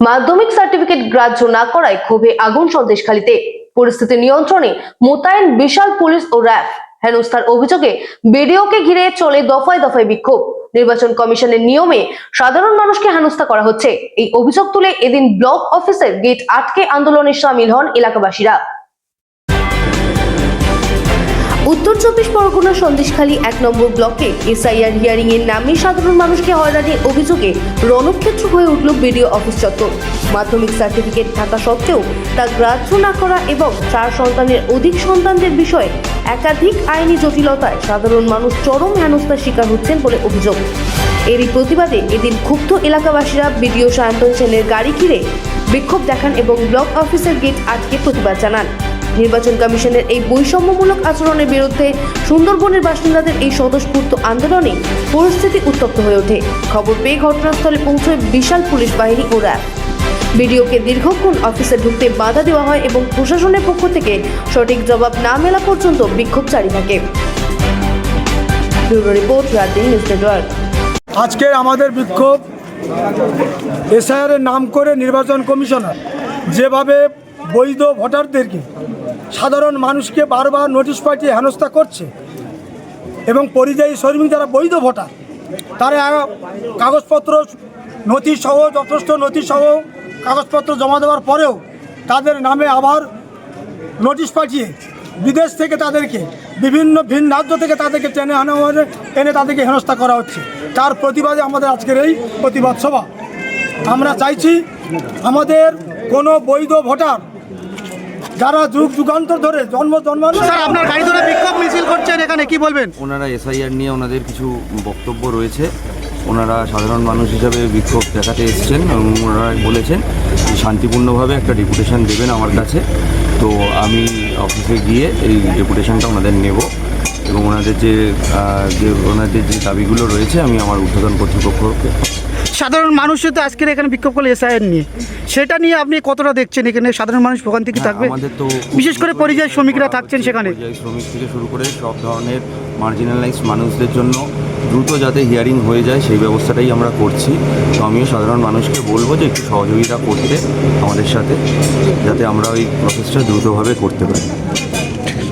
মাধ্যমিক সার্টিফিকেট গ্রাহ্য না করায় ক্ষোভে আগুন সন্দেশখালীতে। পরিস্থিতি নিয়ন্ত্রণে মোতায়েন বিশাল পুলিশ ও র্যাফ হেনস্থার অভিযোগে বিডিওকে ঘিরে চলে দফায় দফায় বিক্ষোভ। নির্বাচন কমিশনের নিয়মে সাধারণ মানুষকে হেনস্থা করা হচ্ছে। এই অভিযোগ তুলে এদিন ব্লক অফিসের গেট আটকে আন্দোলনে সামিল হন এলাকাবাসীরা। উত্তর চব্বিশ পরগনা সন্দেশখালী এক নম্বর ব্লকে এসআইআর হিয়ারিং এর নামে সাধারণ মানুষকে হয়রানির অভিযোগে রণক্ষেত্র হয়ে উঠল বিডিও অফিস চত্বর। মাধ্যমিক সার্টিফিকেট থাকা সত্ত্বেও তা গ্রাহ্য না করা এবং চার সন্তানের অধিক সন্তানদের বিষয়ে একাধিক আইনি জটিলতায় সাধারণ মানুষ চরম হেনস্থার শিকার হচ্ছেন বলে অভিযোগ। এরই প্রতিবাদে এদিন ক্ষুব্ধ এলাকাবাসীরা বিডিও সায়ন্তন সেনের গাড়ি ঘিরে বিক্ষোভ দেখান এবং ব্লক অফিসের গেট আটকে প্রতিবাদ জানান। নির্বাচন কমিশনের এই বৈষম্যমূলক আচরণের বিরুদ্ধে সুন্দরবনের বাসিন্দাদের এই স্বতঃস্ফূর্ত আন্দোলনে পরিস্থিতি উত্তপ্ত হয়ে ওঠে। খবর পেয়ে ঘটনাস্থলে পৌঁছয় বিশাল পুলিশ বাহিনী ও র্যাব। বিডিওকে দীর্ঘক্ষণ অফিসে ঢুকতে বাধা দেওয়া হয় এবং প্রশাসনের পক্ষ থেকে সঠিক জবাব না মেলা পর্যন্ত বিক্ষোভ জারি থাকে। Bureau report Rajdin news network. আজকে আমাদের বিক্ষোভ এসআইআরের নাম করে নির্বাচন কমিশনার, যেভাবে বৈধ ভোটারদেরকে সাধারণ মানুষকে বারবার নোটিশ পাঠিয়ে হেনস্থা করছে এবং পরিযায়ী শ্রমিক যারা বৈধ ভোটার, তারা কাগজপত্র নথি সহ, যথেষ্ট নথি সহ কাগজপত্র জমা দেওয়ার পরেও তাদের নামে আবার নোটিশ পাঠিয়ে বিদেশ থেকে তাদেরকে, বিভিন্ন ভিন রাজ্য থেকে তাদেরকে টেনে আনা হয়ে এনে তাদেরকে হেনস্থা করা হচ্ছে। তার প্রতিবাদে আমাদের আজকের এই প্রতিবাদ সভা। আমরা চাইছি আমাদের কোনো বৈধ ভোটার যারা যুগ যুগান্তর ধরে জন্ম জন্মানো স্যার আপনার গাড়ি ধরে বিক্ষোভ মিছিল করছেন এখানে কি বলবেন? ওনারা এসআইআর নিয়ে ওনাদের কিছু বক্তব্য রয়েছে। ওনারা সাধারণ মানুষ হিসাবে বিক্ষোভ দেখাতে এসেছেন এবং ওনারা বলেছেন শান্তিপূর্ণভাবে একটা ডেপুটেশন দেবেন আমার কাছে। তো আমি অফিসে গিয়ে এই ডেপুটেশনটা ওনাদের নেব। এবং ওনাদের যে যে ওনাদের যে দাবিগুলো রয়েছে আমি আমার উদ্বোধন কর্তৃপক্ষকে সাধারণ মানুষের তো আজকের এখানে বিক্ষোভ করলে এসআইএন নিয়ে। সেটা নিয়ে আপনি কতটা দেখছেন? এখানে সাধারণ মানুষ ভোগান্তি থেকে থাকবে? হ্যাঁ, আমাদের তো বিশেষ করে পরিযায়ী শ্রমিকরা থাকছেন সেখানে। শ্রমিক থেকে শুরু করে সব ধরনের মার্জিনালাইজ মানুষদের জন্য দ্রুত যাতে হিয়ারিং হয়ে যায় সেই ব্যবস্থাটাই আমরা করছি। তো আমিও সাধারণ মানুষকে বলব যে একটু সহযোগিতা করতে আমাদের সাথে যাতে আমরা ওই প্রসেসটা দ্রুতভাবে করতে পারি।